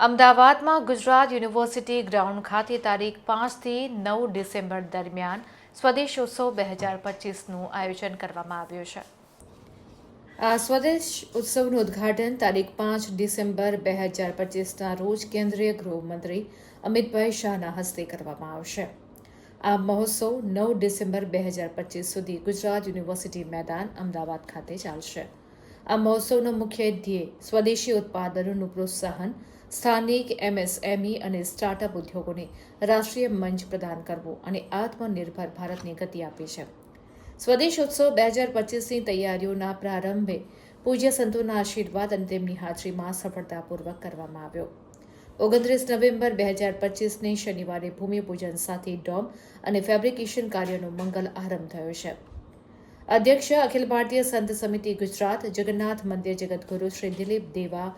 અમદાવાદમાં Gujarat university ground ખાતે તારીખ પાંચથી નવ ડિસેમ્બર દરમિયાન સ્વદેશોત્સવ બે હજાર પચીસનું આયોજન કરવામાં આવ્યું છે. આ સ્વદેશ ઉત્સવનું ઉદ્ઘાટન તારીખ પાંચ ડિસેમ્બર બે હજાર પચીસના રોજ કેન્દ્રીય ગૃહમંત્રી અમિતભાઈ શાહના હસ્તે કરવામાં આવશે. આ મહોત્સવ નવ ડિસેમ્બર બે હજાર પચીસ સુધી ગુજરાત યુનિવર્સિટી મેદાન અમદાવાદ ખાતે ચાલશે. આ મહોત્સવનો મુખ્ય ધ્યેય સ્વદેશી ઉત્પાદનોનું પ્રોત્સાહન સ્થાનિક એમએસએમઈ અને સ્ટાર્ટઅપ ઉદ્યોગોને રાષ્ટ્રીય મંચ પ્રદાન કરવો અને આત્મનિર્ભર ભારતને ગતિ આપી છે. સ્વદેશ ઉત્સવ બે હજાર પચીસની તૈયારીઓના પ્રારંભે પૂજ્ય સંતોના આશીર્વાદ અને તેમની હાજરીમાં સફળતાપૂર્વક કરવામાં આવ્યો. ઓગણત્રીસ નવેમ્બર બે હજાર પચીસને શનિવારે ભૂમિપૂજન સાથે ડોમ અને ફેબ્રિકેશન કાર્યનો મંગલ આરંભ થયો છે. અધ્યક્ષ અખિલ ભારતીય સંત સમિતિ ગુજરાત, જગન્નાથ મંદિર જગતગુરુ શ્રી દિલીપ દેવા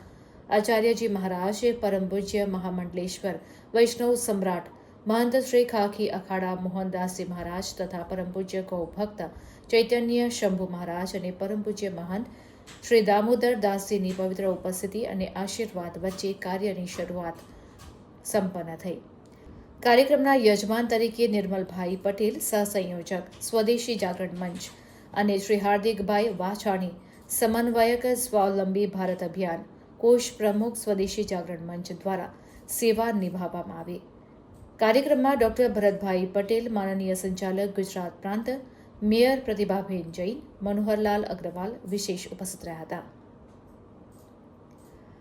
આચાર્યજી મહારાજે, પરમ પૂજ્ય મહામંડલેશ્વર, વૈષ્ણવ સમ્રાટ મહંત શ્રી ખાખી અખાડા મોહનદાસજી મહારાજ તથા પરમ પૂજ્ય ગૌ ચૈતન્ય શંભુ મહારાજ અને પરમ પૂજ્ય મહંત શ્રી દામોદર દાસજીની પવિત્ર ઉપસ્થિતિ અને આશીર્વાદ વચ્ચે કાર્યની શરૂઆત સંપન્ન થઈ. કાર્યક્રમના યજમાન તરીકે નિર્મલભાઈ પટેલ, સહસંયોજક, સ્વદેશી જાગરણ મંચ અને શ્રી હાર્દિકભાઈ વાછાણી, સમન્વયક સ્વાવલંબી ભારત અભિયાન કોષ પ્રમુખ સ્વદેશી જાગરણ મંચ દ્વારા સેવા નિભાવવામાં આવી. કાર્યક્રમમાં ડૉક્ટર ભરતભાઈ પટેલ, માનનીય સંચાલક ગુજરાત પ્રાંત, મેયર પ્રતિભાબેન જૈન, મનોહરલાલ અગ્રવાલ વિશેષ ઉપસ્થિત રહ્યા હતા.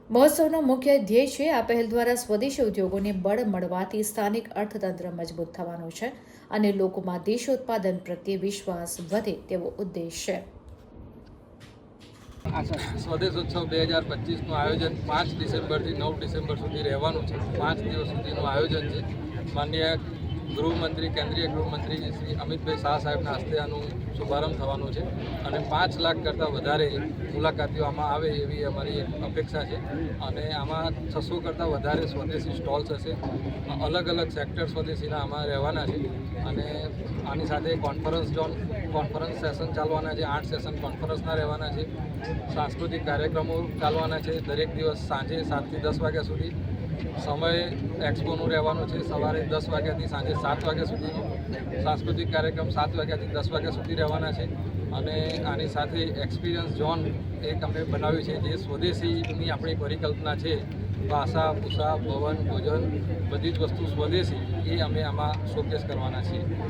મહોત્સવનો મુખ્ય ધ્યેય છે, આ પહેલ દ્વારા સ્વદેશી ઉદ્યોગોને બળ મળવાથી સ્થાનિક અર્થતંત્ર મજબૂત થવાનું છે અને લોકોમાં દેશોત્પાદન પ્રત્યે વિશ્વાસ વધે તેવો ઉદ્દેશ છે. સ્વદેશ ઉત્સવ બે હજાર પચીસનું આયોજન પાંચ ડિસેમ્બરથી નવ ડિસેમ્બર સુધી રહેવાનું છે. પાંચ દિવસ સુધીનું આયોજન છે. માનનીય ગૃહમંત્રી, કેન્દ્રીય ગૃહમંત્રી શ્રી અમિતભાઈ શાહ સાહેબના હસ્તે આનું શુભારંભ થવાનું છે અને પાંચ લાખ કરતાં વધારે મુલાકાતીઓ આમાં આવે એવી અમારી અપેક્ષા છે. અને આમાં છસો કરતાં વધારે સ્વદેશી સ્ટોલ્સ હશે. અલગ અલગ સેક્ટર સ્વદેશીના આમાં રહેવાના છે. અને આની સાથે કોન્ફરન્સ ઝોન, કોન્ફરન્સ સેશન ચાલવાના છે. આઠ સેશન કોન્ફરન્સના રહેવાના છે. સાંસ્કૃતિક કાર્યક્રમો ચાલવાના છે. દરેક દિવસ સાંજે સાતથી દસ વાગ્યા સુધી સમય એક્સપોનું રહેવાનું છે સવારે દસ વાગ્યાથી સાંજે સાત વાગ્યા સુધીનો. સાંસ્કૃતિક કાર્યક્રમ સાત વાગ્યાથી દસ વાગ્યા સુધી રહેવાના છે. અને આની સાથે એક્સપિરિયન્સ ઝોન એક અમે બનાવ્યું છે જે સ્વદેશીની આપણી પરિકલ્પના છે. ભાષા, ભૂષા, ભવન, ભોજન, બધી જ વસ્તુ સ્વદેશી એ અમે આમાં શોકેસ કરવાના છીએ.